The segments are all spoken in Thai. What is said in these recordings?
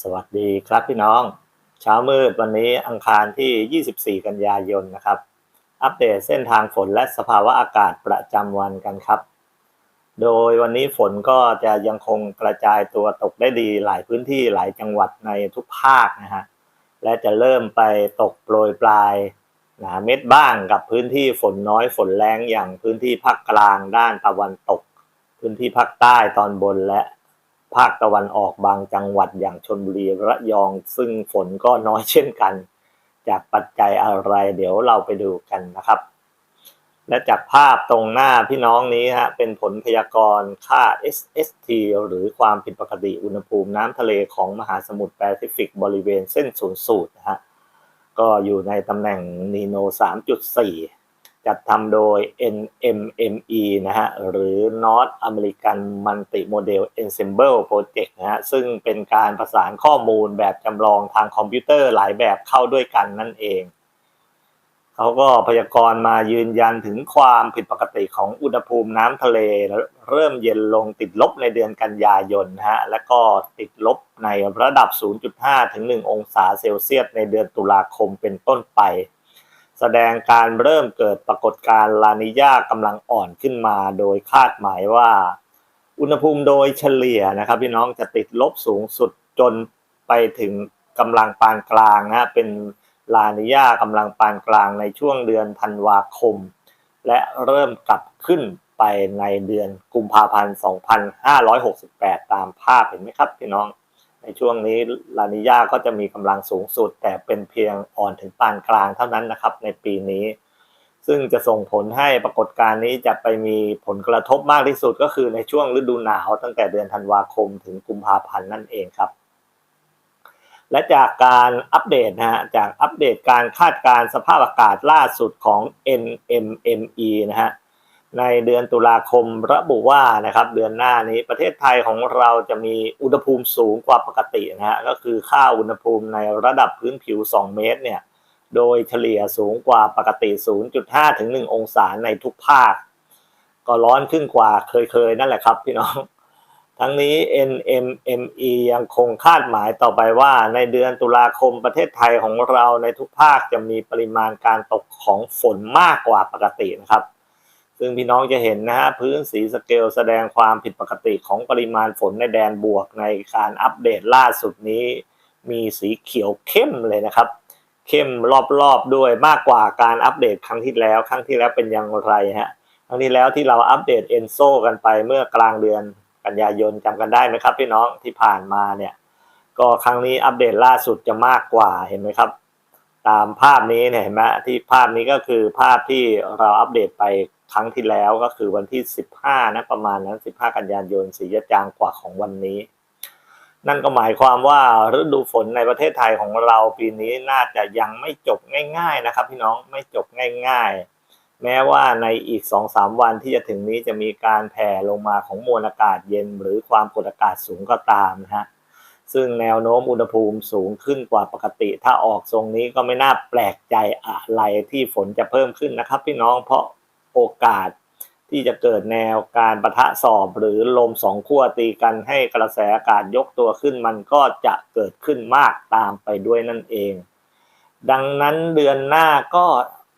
สวัสดีครับพี่น้อง เช้ามืดวันนี้อังคารที่ 24 กันยายนนะครับ อัปเดตเส้นทางฝนและสภาวะอากาศประจำวันกันครับ โดยวันนี้ฝนก็จะยังคงกระจายตัวตกได้ดีหลายพื้นที่หลายจังหวัดในทุกภาคนะฮะและจะเริ่มไปตกโปรยปลายหนาเม็ดบ้างกับพื้นที่ฝนน้อยฝนแรงอย่างพื้นที่ภาคกลางด้านตะวันตก พื้นที่ภาคใต้ตอนบนและ ภาคตะวันออกบางจังหวัดอย่างชนบุรีระยอง ซึ่งฝนก็น้อยเช่นกัน จากปัจจัยอะไรเดี๋ยวเราไปดูกันนะครับ และจากภาพตรงหน้าพี่น้องนี้ฮะเป็นผลพยากรณ์ค่า SST หรือความผิดปกติอุณหภูมิน้ำทะเลของมหาสมุทรแปซิฟิกบริเวณเส้นศูนย์สูตรนะฮะก็อยู่ในตำแหน่งนีโน 3.4 จัดทำโดย NMME นะฮะหรือ North American Multi Model Ensemble Project นะฮะซึ่งเป็นการประสานข้อมูลแบบจำลองทางคอมพิวเตอร์หลายแบบเข้าด้วยกันนั่นเอง เขาก็พยากรณ์มายืนยันถึงความผิดปกติของอุณหภูมิน้ำทะเล เริ่มเย็นลงติดลบในเดือนกันยายนนะฮะแล้วก็ติดลบในระดับ 0.5 ถึง 1 องศาเซลเซียสในเดือนตุลาคมเป็นต้นไป แสดงการเริ่มเกิดปรากฏการณ์ลานิญากำลังอ่อนขึ้นมา โดยคาดหมายว่า อุณหภูมิโดยเฉลี่ยนะครับพี่น้องจะติดลบสูงสุดจนไปถึงกำลังปานกลางนะเป็นลานิญากำลังปานกลางในช่วงเดือนธันวาคม และเริ่มกลับขึ้นไปในเดือนกุมภาพันธ์ 2568 ตามภาพเห็นไหมครับพี่น้อง ในช่วงนี้ลานิญาก็จะมีกำลังสูงสุด แต่เป็นเพียงอ่อนถึงปานกลางเท่านั้นนะครับในปีนี้ ซึ่งจะส่งผลให้ปรากฏการณ์นี้จะไปมีผลกระทบมากที่สุดก็คือในช่วงฤดูหนาวตั้งแต่เดือนธันวาคมถึงกุมภาพันธ์นั่นเองครับและจากการอัปเดตนะฮะจากอัปเดตการคาดการสภาพอากาศล่าสุดของ NMME นะฮะ ในเดือนตุลาคมระบุว่านะครับเดือนหน้านี้ประเทศไทยของเราจะมีอุณหภูมิสูงกว่าปกตินะฮะก็คือค่าอุณหภูมิในระดับพื้นผิว 2 เมตรเนี่ยโดยเฉลี่ยสูงกว่าปกติ 0.5 ถึง 1 องศาในทุกภาค ก็ร้อนขึ้นกว่าเคยๆ นั่นแหละครับพี่น้อง ทั้งนี้ NMME ยังคงคาดหมายต่อไปว่า ในเดือนตุลาคมประเทศไทยของเราในทุกภาคจะมีปริมาณการตกของฝนมากกว่าปกตินะครับ ซึ่งพี่น้องจะเห็นนะฮะพื้นสีสเกลแสดงความผิดปกติของปริมาณฝนในแดนบวกในการอัปเดตล่าสุดนี้ มีสีเขียวเข้มเลยนะครับ เข้มรอบๆด้วยมากกว่าการอัปเดตครั้งที่แล้ว ครั้งที่แล้วเป็นอย่างไรฮะครั้งที่แล้วที่เราอัปเดตเอนโซกันไปเมื่อกลางเดือนกันยายนจำกันได้ไหมครับ พี่น้องที่ผ่านมาเนี่ยก็ครั้งนี้อัปเดตล่าสุดจะมากกว่าเห็นไหมครับ ตามภาพนี้เนี่ยเห็นไหมที่ภาพนี้ก็คือภาพที่เราอัปเดตไป ครั้งที่แล้วก็คือวันที่ 15 นะประมาณนั้น15 กันยายนสีจะจางกว่าของวันนี้ นั่นก็หมายความว่าฤดูฝนในประเทศไทยของเราปีนี้น่าจะยังไม่จบง่าย ๆนะครับ พี่น้องไม่จบง่าย ๆ แม้ว่าในอีก 2-3 วันที่จะถึงนี้จะมีการแผ่ลงมาของมวลอากาศเย็น หรือความกดอากาศสูงก็ตามนะฮะซึ่งแนวโน้มอุณหภูมิสูงขึ้นกว่าปกติ ถ้าออกทรงนี้ก็ไม่น่าแปลกใจอะไรที่ฝนจะเพิ่มขึ้นนะครับ พี่น้องเพราะ โอกาส ที่จะเกิดแนวการประทะสอบหรือลมสองขั้วตีกันให้กระแสอากาศยกตัวขึ้นมันก็จะเกิดขึ้นมากตามไปด้วยนั่นเอง ดังนั้นเดือนหน้าก็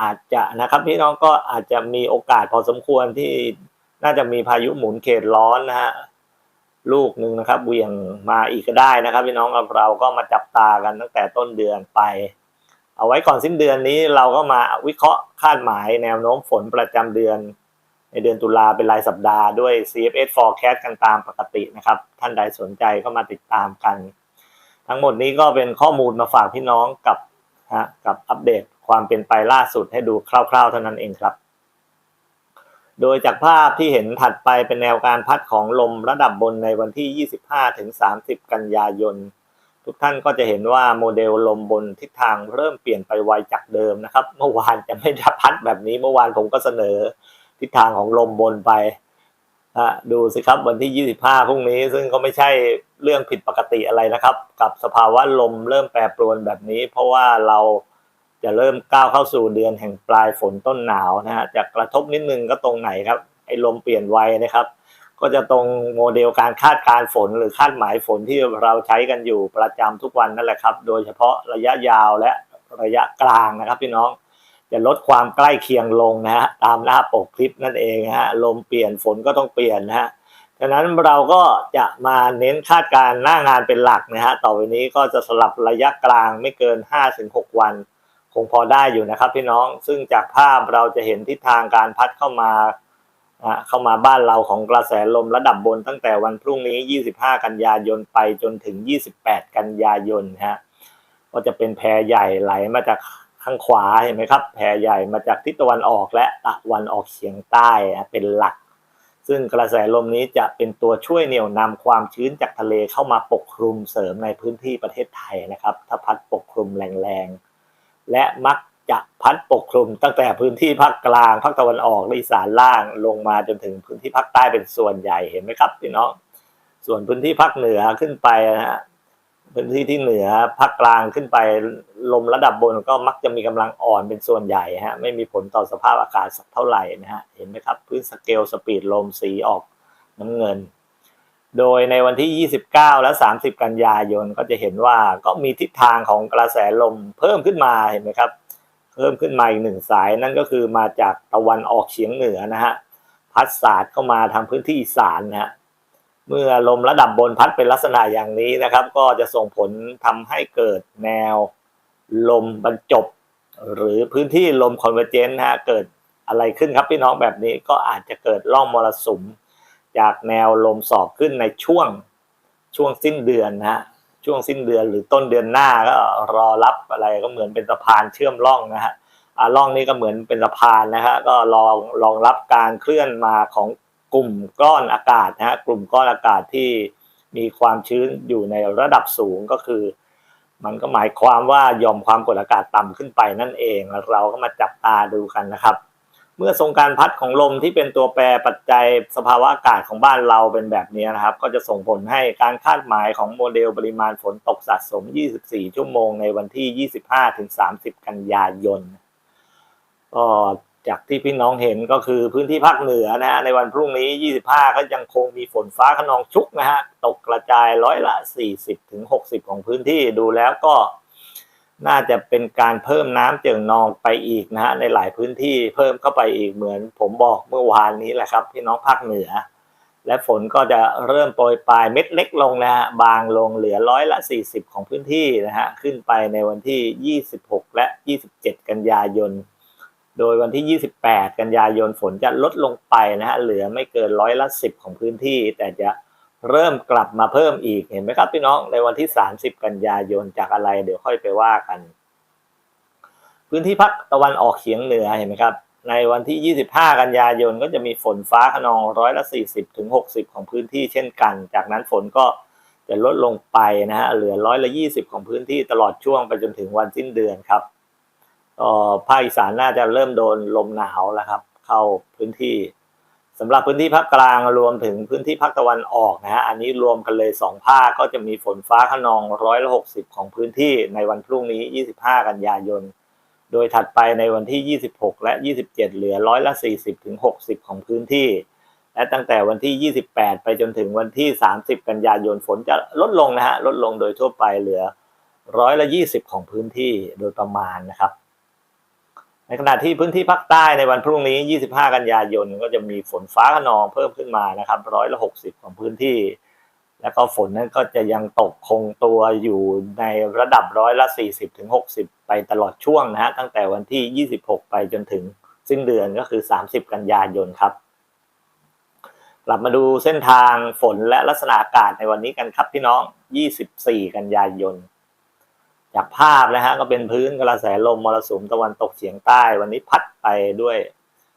อาจจะนะครับพี่น้องก็อาจจะมีโอกาสพอสมควรที่น่าจะมีพายุหมุนเขตร้อนนะฮะลูกหนึ่งนะครับเวียงมาอีกก็ได้นะครับ พี่น้องเราก็มาจับตากันตั้งแต่ต้นเดือนไป เอาไว้ก่อนสิ้นเดือนนี้เราก็มาวิเคราะห์คาดหมายแนวโน้มฝนประจำเดือน ในเดือนตุลาเป็นรายสัปดาห์ด้วย CFS forecast กันตามปกตินะครับ ท่านใดสนใจก็มาติดตามกัน ทั้งหมดนี้ก็เป็นข้อมูลมาฝากพี่น้องกับฮะกับอัปเดตความเป็นไปล่าสุดให้ดูคร่าวๆเท่านั้นเองครับโดยจากภาพที่เห็นถัดไปเป็นแนวการพัดของลมระดับบนในวันที่ 25-30 กันยายน ทุกท่านก็จะเห็นว่าโมเดลลมบนทิศทางเริ่มเปลี่ยนไปไวจากเดิมนะครับ เมื่อวานจะไม่ได้พัดแบบนี้เมื่อวานผมก็เสนอ ทิศทางของลมบนไปนะดูสิครับวันที่ 25พรุ่งนี้ ซึ่งก็ไม่ใช่เรื่องผิดปกติอะไรนะครับ กับสภาวะลมเริ่มแปรปรวนแบบนี้ เพราะว่าเราจะเริ่มก้าวเข้าสู่เดือนแห่งปลายฝนต้นหนาวนะฮะจะกระทบนิดนึงก็ตรงไหนครับไอ้ลมเปลี่ยนไวนะครับ ก็จะตรงโมเดลการคาดการฝนหรือคาดหมายฝนที่เราใช้กันอยู่ประจำทุกวันนั่นแหละครับ โดยเฉพาะระยะยาวและระยะกลางนะครับพี่น้องจะลดความใกล้เคียงลงนะฮะตามหน้าปกคลิปนั่นเองฮะลมเปลี่ยนฝนก็ต้องเปลี่ยนนะฮะฉะนั้นเราก็จะมาเน้นคาดการหน้างานเป็นหลักนะฮะต่อไปนี้ก็จะสลับระยะกลางไม่เกิน 5-6 วัน คงพอได้อยู่นะครับพี่น้องซึ่งจากภาพเราจะเห็นทิศทางการพัดเข้ามา เข้ามาบ้านเราของกระแสลมระดับบนตั้งแต่วันพรุ่งนี้ 25 กันยายนไปจนถึง 28 กันยายนฮะก็จะเป็นแพรใหญ่ไหลมาจากข้างขวาเห็นไหมครับ แพรใหญ่มาจากทิศตะวันออกและตะวันออกเฉียงใต้เป็นหลัก ซึ่งกระแสลมนี้จะเป็นตัวช่วยเหนี่ยวนำความชื้นจากทะเลเข้ามาปกคลุมเสริมในพื้นที่ประเทศไทยนะครับ ถ้าพัดปกคลุมแรงๆและมัก จะพัดปกคลุมตั้งแต่พื้นที่ภาคกลางภาคตะวันออกและอีสานล่างลงมาจนถึงพื้นที่ภาคใต้เป็นส่วนใหญ่เห็นไหมครับพี่น้องส่วนพื้นที่ภาคเหนือขึ้นไปนะฮะพื้นที่ที่เหนือภาคกลางขึ้นไปลมระดับบนก็มักจะมีกำลังอ่อนเป็นส่วนใหญ่ฮะไม่มีผลต่อสภาพอากาศสักเท่าไหร่นะฮะเห็นไหมครับพื้นสเกลสปีดลมสีออกน้ำเงิน โดยในวันที่ 29 และ 30 กันยายนก็จะเห็นว่าก็มีทิศทางของกระแสลมเพิ่มขึ้นมาเห็นไหมครับ เพิ่มขึ้นมาอีกหนึ่งสายนั่นก็คือมาจากตะวันออกเฉียงเหนือนะฮะพัดสาดเข้ามาทางพื้นที่อีสานนะฮะเมื่อลมระดับบนพัดเป็นลักษณะอย่างนี้นะครับ ก็จะส่งผลทำให้เกิดแนวลมบรรจบ หรือพื้นที่ลมคอนเวอร์เจนต์นะฮะเกิดอะไรขึ้นครับพี่น้องแบบนี้ก็อาจจะเกิดร่องมรสุม จากแนวลมสอบขึ้นในช่วงช่วงสิ้นเดือนนะฮะ ช่วงสิ้นเดือนหรือต้นเดือนหน้าก็รอรับอะไรก็เหมือนเป็นสะพานเชื่อมร่องนะฮะอ่าร่องนี้ก็เหมือนเป็นสะพานนะฮะก็รองรองรับการเคลื่อนมาของกลุ่มก้อนอากาศนะฮะกลุ่มก้อนอากาศที่มีความชื้นอยู่ในระดับสูงก็คือ มันก็หมายความว่ายอมความกดอากาศต่ำขึ้นไปนั่นเอง เราก็มาจับตาดูกันนะครับ เมื่อทรงการพัดของลมที่เป็นตัวแปรปัจจัยสภาวะอากาศของบ้านเราเป็นแบบนี้นะครับ ก็จะส่งผลให้การคาดหมายของโมเดลปริมาณฝนตกสะสม 24 ชั่วโมงในวันที่ 25-30 กันยายนก็จากที่พี่น้องเห็นก็คือพื้นที่ภาคเหนือนะฮะในวันพรุ่งนี้ 25 ก็ยังคงมีฝนฟ้าขนองชุกนะฮะตกกระจายร้อยละ 40-60 ของพื้นที่ดูแล้วก็ น่าจะเป็นการเพิ่มน้ำเจิ่งนองไปอีกนะฮะในหลายพื้นที่เพิ่มเข้าไปอีกเหมือน ผมบอกเมื่อวานนี้แหละครับพี่น้องภาคเหนือ และฝนก็จะเริ่มโปรยปลายเม็ดเล็กลงนะฮะบางลงเหลือร้อยละ 40 ของพื้นที่นะฮะขึ้นไปในวันที่ 26 และ 27 กันยายน โดยวันที่ 28 กันยายนฝนจะลดลงไปนะฮะเหลือไม่เกินร้อยละ 10 ของพื้นที่ แต่จะ เริ่มกลับมาเพิ่มอีกเห็นไหมครับพี่น้องในวันที่ 30 กันยายนจากอะไร เดี๋ยวค่อยไปว่ากัน พื้นที่ภาคตะวันออกเฉียงเหนือเห็นไหมครับ ในวันที่ 25 กันยายนก็จะมีฝนฟ้าขนองร้อยละ 40ถึง60 ของพื้นที่เช่นกัน จากนั้นฝนก็จะลดลงไปนะฮะเหลือร้อยละ 20 ของพื้นที่ตลอดช่วงไปจนถึงวันสิ้นเดือนครับภาคอีสานน่าจะเริ่มโดนลมหนาวแล้วครับ เข้าพื้นที่ สำหรับพื้นที่ภาคกลางรวมถึงพื้นที่ภาคตะวันออกนะฮะอันนี้รวมกันเลยสองภาคก็จะมีฝนฟ้าขนองร้อยละ60ของพื้นที่ในวันพรุ่งนี้ 25 กันยายน โดยถัดไปในวันที่ 26 และ 27 เหลือร้อยละ40ถึง60 ของพื้นที่ และตั้งแต่วันที่ 28 ไปจนถึงวันที่ 30 กันยายนฝนจะลดลงนะฮะลดลงโดยทั่วไปเหลือร้อยละ 20 ของพื้นที่โดยประมาณนะครับ ในขณะที่พื้นที่ภาคใต้ในวันพรุ่งนี้ 25 กันยายนก็จะมีฝนฟ้าขนองเพิ่มขึ้นมานะครับร้อยละ60 ของพื้นที่ แล้วก็ฝนนั้นก็จะยังตกคงตัวอยู่ในระดับร้อยละ 40ถึง60 ไปตลอดช่วงนะฮะตั้งแต่วันที่ 26 ไปจนถึงสิ้นเดือนก็คือ 30 กันยายนครับ กลับมาดูเส้นทางฝนและลักษณะอากาศในวันนี้กันครับพี่น้อง 24 กันยายน จากภาพนะฮะก็เป็นพื้นกระแสลมมรสุมตะวันตกเฉียงใต้ วันนี้พัดไปด้วย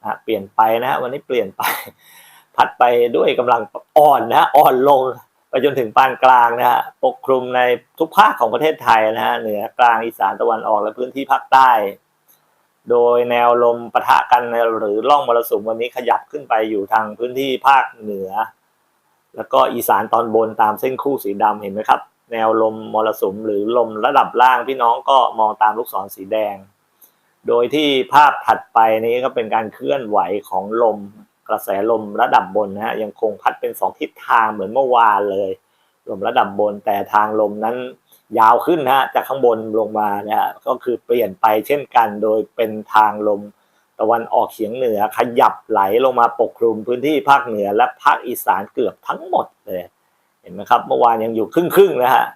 นะเปลี่ยนไปนะฮะวันนี้เปลี่ยนไป พัดไปด้วยกำลังอ่อนนะฮะอ่อนลงไปจนถึงปานกลางนะฮะปกคลุมในทุกภาคของประเทศไทยนะฮะเหนือกลางอีสานตะวันออกและพื้นที่ภาคใต้ โดยแนวลมปะทะกันหรือร่องมรสุมวันนี้ขยับขึ้นไปอยู่ทางพื้นที่ภาคเหนือ แล้วก็อีสานตอนบนตามเส้นคู่สีดำเห็นไหมครับ แนวลมมรสุมหรือลมระดับล่างพี่น้องก็มองตามลูกศรสีแดง โดยที่ภาพถัดไปนี้ก็เป็นการเคลื่อนไหวของลมกระแสลมระดับบนนะฮะยังคงพัดเป็นสองทิศทางเหมือนเมื่อวานเลย ลมระดับบนแต่ทางลมนั้นยาวขึ้นนะฮะจากข้างบนลงมาเนี่ยก็คือเปลี่ยนไปเช่นกันโดยเป็นทางลมตะวันออกเฉียงเหนือขยับไหลลงมาปกคลุมพื้นที่ภาคเหนือและภาคอีสานเกือบทั้งหมดเลย เห็นไหมครับ เมื่อวานยังอยู่ครึ่งๆนะฮะ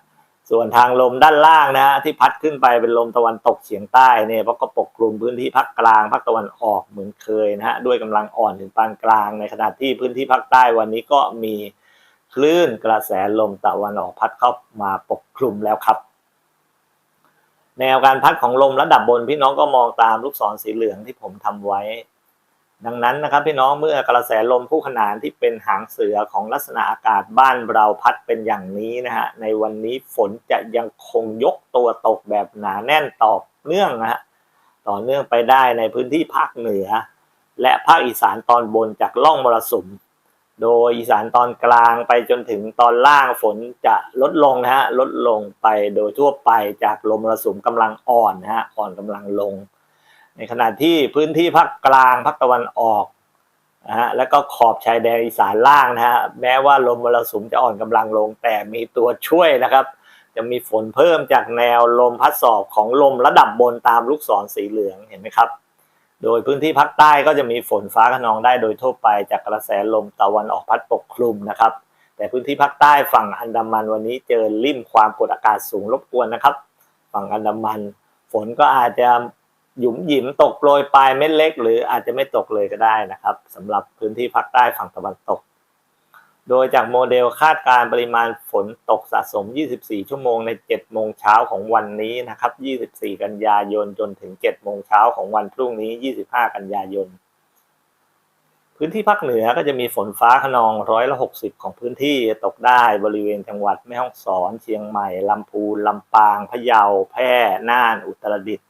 ส่วนทางลมด้านล่างนะฮะที่พัดขึ้นไปเป็นลมตะวันตกเฉียงใต้เนี่ยเพราะก็ปกคลุมพื้นที่ภาคกลางภาคตะวันออกเหมือนเคยนะฮะด้วยกำลังอ่อนถึงปานกลางในขณะที่พื้นที่ภาคใต้วันนี้ก็มีคลื่นกระแสลมตะวันออกพัดเข้ามาปกคลุมแล้วครับ แนวการพัดของลมระดับบนพี่น้องก็มองตามลูกศรสีเหลืองที่ผมทำไว้ ดังนั้นนะครับพี่น้องเมื่อกระแสลมคู่ขนานที่เป็นหางเสือของลักษณะอากาศบ้านเราพัดเป็นอย่างนี้นะฮะในวันนี้ฝนจะยังคงยกตัวตกแบบหนาแน่นต่อเนื่องนะฮะต่อเนื่องไปได้ในพื้นที่ภาคเหนือ และภาคอีสานตอนบนจากล่องมรสุม โดยอีสานตอนกลางไปจนถึงตอนล่างฝนจะลดลงนะฮะลดลงไปโดยทั่วไปจากลมมรสุมกำลังอ่อนนะฮะอ่อนกำลังลง ในขณะที่พื้นที่ภาคกลางภาคตะวันออกนะฮะแล้วก็ขอบชายแดนอีสานล่างนะฮะแม้ว่าลมมรสุมจะอ่อนกำลังลงแต่มีตัวช่วยนะครับ จะมีฝนเพิ่มจากแนวลมพัดสอบของลมระดับบนตามลูกศรสีเหลืองเห็นไหมครับ โดยพื้นที่ภาคใต้ก็จะมีฝนฟ้าขนองได้โดยทั่วไปจากกระแสลมตะวันออกพัดปกคลุมนะครับ แต่พื้นที่ภาคใต้ฝั่งอันดามันวันนี้เจอริ่มความกดอากาศสูงรบกวนนะครับ ฝั่งอันดามัน ฝนก็อาจจะ หยุมหยิมตกโปรยปลายเม็ดเล็ก หรืออาจจะไม่ตกเลยก็ได้นะครับสำหรับพื้นที่ภาคใต้ฝั่งตะวันตก โดยจากโมเดลคาดการปริมาณฝนตกสะสม 24 ชั่วโมงใน 7 โมงเช้าของวันนี้นะครับ 24 กันยายนจนถึง 7 โมงเช้าของวันพรุ่งนี้ 25 กันยายน พื้นที่ภาคเหนือก็จะมีฝนฟ้าขนองร้อยละ 60 ของพื้นที่ตกได้บริเวณจังหวัดแม่ฮ่องสอน เชียงใหม่ลำพูนลำปางพะเยาแพร่น่านอุตรดิตถ์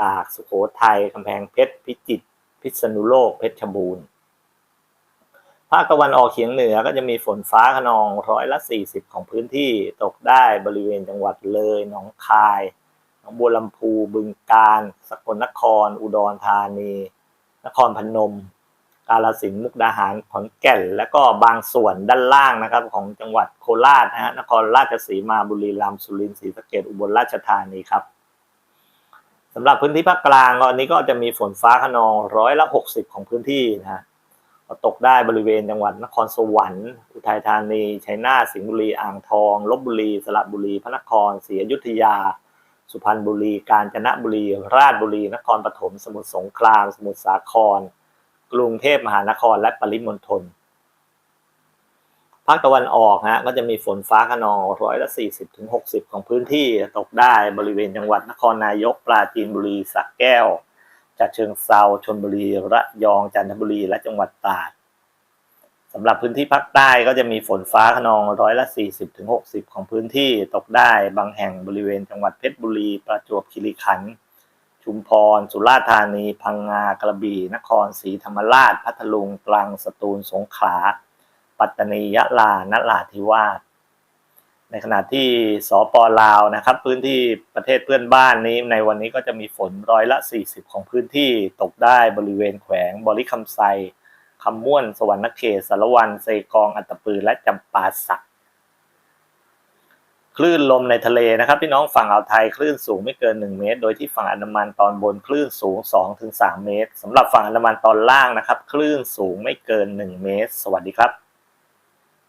ตากสุโขทัยกำแพงเพชรพิจิตรพิษณุโลกเพชรบูรณ์ภาคตะวันออกเฉียงเหนือก็จะมีฝนฟ้าขนองร้อยละ 40 ของพื้นที่ตกได้บริเวณจังหวัดเลยหนองคายหนองบัวลำพูบึงกาฬสกลนคร อุดรธานี นครพนม กาฬสินธุ์มุกดาหารขอนแก่น และก็บางส่วนด้านล่างนะครับ ของจังหวัดโคราชนะฮะนครราชสีมาบุรีรัมย์สุรินทร์ศรีสะเกษอุบลราชธานีครับ สำหรับพื้นที่ภาคกลางตอนนี้ก็จะมีฝนฟ้าขนองร้อยละ60ของพื้นที่นะฮะตกได้บริเวณจังหวัดนครสวรรค์ อุทัยธานี ชัยนาท สิงห์บุรี อ่างทอง ลบบุรี สระบุรี พระนคร ศรีอยุธยา สุพรรณบุรี กาญจนบุรี ราชบุรี นครปฐม สมุทรสงคราม สมุทรสาคร กรุงเทพมหานคร และปริมณฑล ภาคตะวันออกฮะก็จะมีฝนฟ้าขนองร้อยละ40ถึง60ของพื้นที่ตกได้บริเวณจังหวัดนครนายกปราจีนบุรีสระแก้วจัดเชิงเซาชลบุรีระยองจันทบุรีและจังหวัดตราดสำหรับพื้นที่ภาคใต้ก็จะมีฝนฟ้าขนองร้อยละ40ถึง60ของพื้นที่ตกได้บางแห่งบริเวณจังหวัดเพชรบุรีประจวบคีรีขันธ์ชุมพร สุราษฎร์ธานี พังงา กระบี่ นครศรีธรรมราช พัทลุง ตรัง สตูล สงขลา ปัตตานียะลานราธิวาสในขณะที่สปลาวนะครับ พื้นที่ประเทศเพื่อนบ้านนี้ในวันนี้ก็จะมีฝนร้อยละ 40 ของพื้นที่ตกได้บริเวณแขวงบริคำไซคำม่วน สวรรณเขตสารวันเซกอง อัตตปือ และจำปาสัก คลื่นลมในทะเลนะครับ พี่น้องฝั่งอ่าวไทยคลื่นสูงไม่เกิน 1 เมตร โดยที่ฝั่งอันดามันตอนบนคลื่นสูง 2-3 เมตรสำหรับฝั่งอันดามันตอนล่างนะครับ คลื่นสูงไม่เกิน 1 เมตร สวัสดีครับ